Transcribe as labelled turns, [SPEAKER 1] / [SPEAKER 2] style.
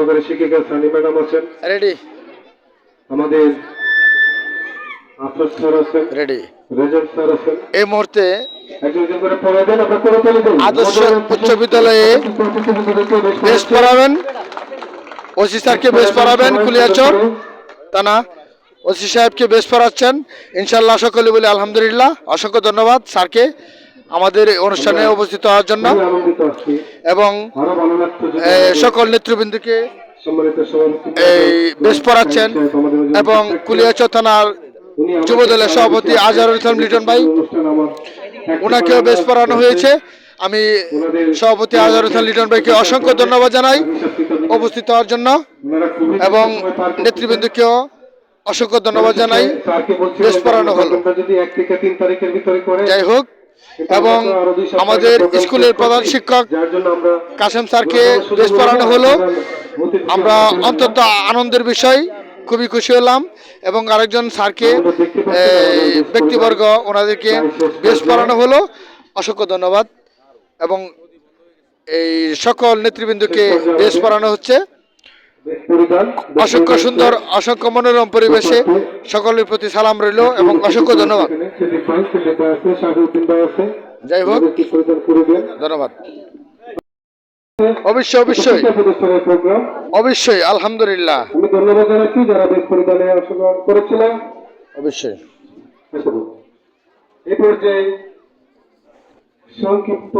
[SPEAKER 1] সহকারী শিক্ষিকা সানি ম্যাডাম আছেন।
[SPEAKER 2] রেডি
[SPEAKER 1] আমাদের আফরোজ স্যার আছেন।
[SPEAKER 2] রেডি
[SPEAKER 1] রেজাল স্যার আছেন।
[SPEAKER 2] এই মুহূর্তে আদর্শ উচ্চ বিদ্যালয়ে বেশ পড়াবেন। ওসি স্যারকে বেশ পড়াবেন কুলিয়াচর তা না ওসি সাহেবকে বেশ পড়াচ্ছেন। ইনশাল্লাহ সকলে বলি আলহামদুলিল্লাহ। অসংখ্য ধন্যবাদ স্যারকে। আমাদের অনুষ্ঠানে উপস্থিত হওয়ার জন্য। এবং সকল নেতৃবৃন্দকে এই বেশ পড়াচ্ছেন এবং কুলিয়াচর থানার
[SPEAKER 1] উনি আমাকে
[SPEAKER 2] যুব দলের সভাপতি আজহারুল ইসলাম লিটন ভাই। ওনাকেও বেশ পড়ানো হয়েছে। আমি সভাপতি আজহারুল ইসলাম লিটন ভাইকে অসংখ্য ধন্যবাদ জানাই উপস্থিত হওয়ার জন্য। এবং। নেতৃবৃন্দকেও অসংখ্য ধন্যবাদ জানাই। বেশ পড়ানো হলো। যাই হোক এবং আমাদের স্কুলের প্রধান শিক্ষক কাসেম স্যারকে বেশ পড়ানো হলো। আমরা অন্তত আনন্দের বিষয় খুবই খুশি হলাম এবং আরেকজন স্যারকে ব্যক্তিবর্গ ওনাদেরকে বেশ পড়ানো হলো। অসংখ্য ধন্যবাদ এবং এই সকল নেতৃবৃন্দকে বেশ পড়ানো হচ্ছে। অসংখ্য সুন্দর অসংখ্য মনোরম পরিবেশে সকলের প্রতি সালাম রইল এবং অসংখ্য ধন্যবাদ। যাই হোক। ধন্যবাদ। অবশ্যই অবশ্যই। অবশ্যই আলহামদুলিল্লাহ।
[SPEAKER 1] আমি ধন্যবাদ জানাচ্ছি যারা বেশ পরিধানে অংশগ্রহণ করেছিলেন।
[SPEAKER 2] অবশ্যই।
[SPEAKER 1] পর্যায়ে সংক্ষিপ্ত